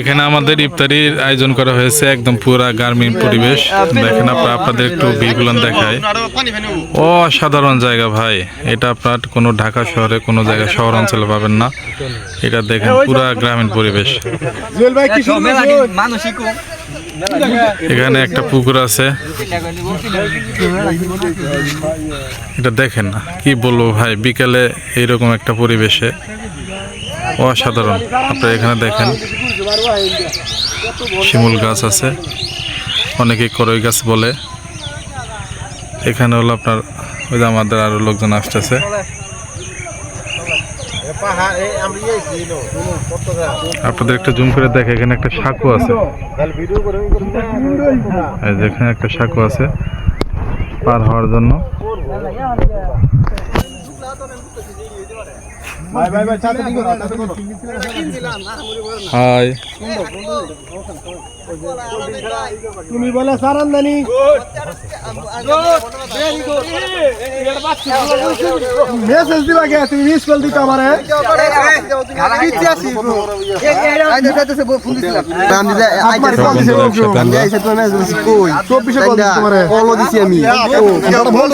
এখানে আমাদের ইফতারির আয়োজন করা হয়েছে একদম পুরা গ্রামীণ পরিবেশ। দেখেন আপনার, আপনাদের একটু ভিগুলো দেখায় ও অসাধারণ জায়গা ভাই। এটা আপনার কোনো ঢাকা শহরে, কোনো জায়গায় শহর অঞ্চলে পাবেন না। এটা দেখেন পুরা গ্রামীণ পরিবেশ। এখানে একটা পুকুর আছে। এটা দেখেন না, কি বলব ভাই, বিকেলে এইরকম একটা পরিবেশে। অসাধারণ। আপনারা এখানে দেখেন, শিমুল গাছ আছে। অনেকে করই গাছ বলে। এখানে হলো আপনার, ওই আমাদের আরও লোকজন আসতেছে। আপনাদের একটা জুম করে দেখে এখানে একটা সাঁকো আছে এখানে একটা সাঁকো আছে পার হওয়ার জন্য ভাই ভাই ভাই চাতে দিও চাতে দিও হাই তুমি বলে সারান্দানি। মেসেজ দিবা কে? তুমি মিস কল দিতে আমারে। আপনার কল দিছে চব্বিশে কল দিছে তোমারে কল দিছি আমি বল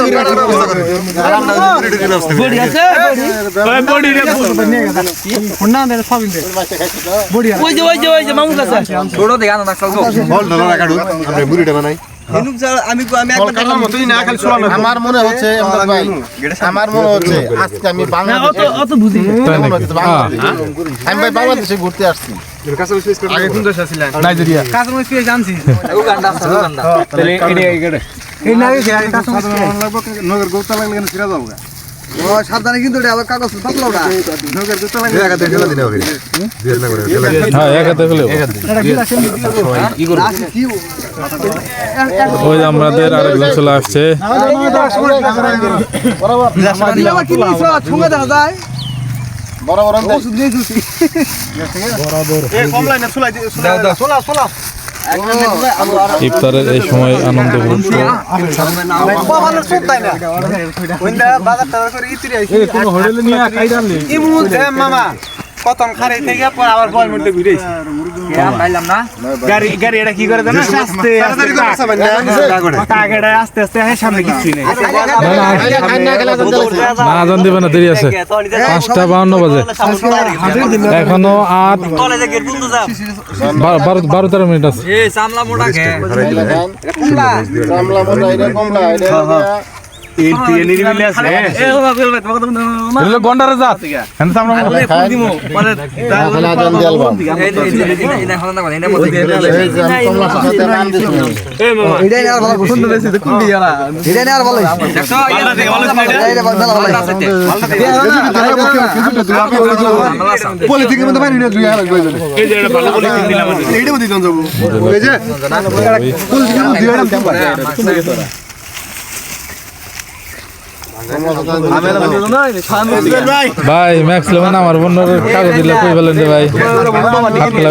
ওই যে ওই যে ওই যে মামুন কাছে। ছোট দেখা না আমার মনে হচ্ছে আমার মনে হচ্ছে আজকে আমি মনে। আমি বাংলাদেশে ঘুরতে আসছি। নাইজেরিয়া। এই নগর গোতা লাগলে যাব সাবধানে কিন্তু এটা আবার কাগজ থাকল না নগর গোতা লাগলে হ্যাঁ এক হাতে হলেও ওই আমাদের আরেকজন চলে আসছে। বড় দেশ। ইফতারের এই সময় আনন্দ করছে খারে থেকে পর আবার বল মধ্যে ঘুরে পাইলাম না গাড়ি গাড়ি এটা কি করে জানো আস্তে আস্তে আস্তে আস্তে হ্যাঁ সামনে কিছু নেই না আজান দিবে না দেরি আছে পাঁচটা বাউন্ন বাজে এখনও আট বারো বারো তেরো মিনিট আছে এ এটা এটা এর থেকে নিরিবিলি আছে এ বাবা বল ভাই তোমাকে তুমি এটা হলো গন্ডারে জাত হ্যাঁ আমরা খাই। দিমু পরে তাহলে আজান দিয়ে আলবাম। এই যে এই যে এই যে হলো না এটা মধ্যে এই যে আমি কমলার সাথে নাম দিছি। এই মামা এটাই আর ভালো সুন্দর হয়েছে তো কোন দিকে না এটাই আর ভালো দেখছ পাল্টা থেকে ভালো ছিল এটা। এটা ভালো ভালো আছে পলিথিনের মধ্যে না দুই হাজার যাবে এই যে এটা ভালো কিনে দিলাম এইটা মধ্যে জন যাব এই যে পলিথিনের মধ্যে দুই হাজার ভাই ম্যাক্স লেমন আমার বন্ধুর কাগজ দিলে কই বলেন রে ভাই? হাত খোলা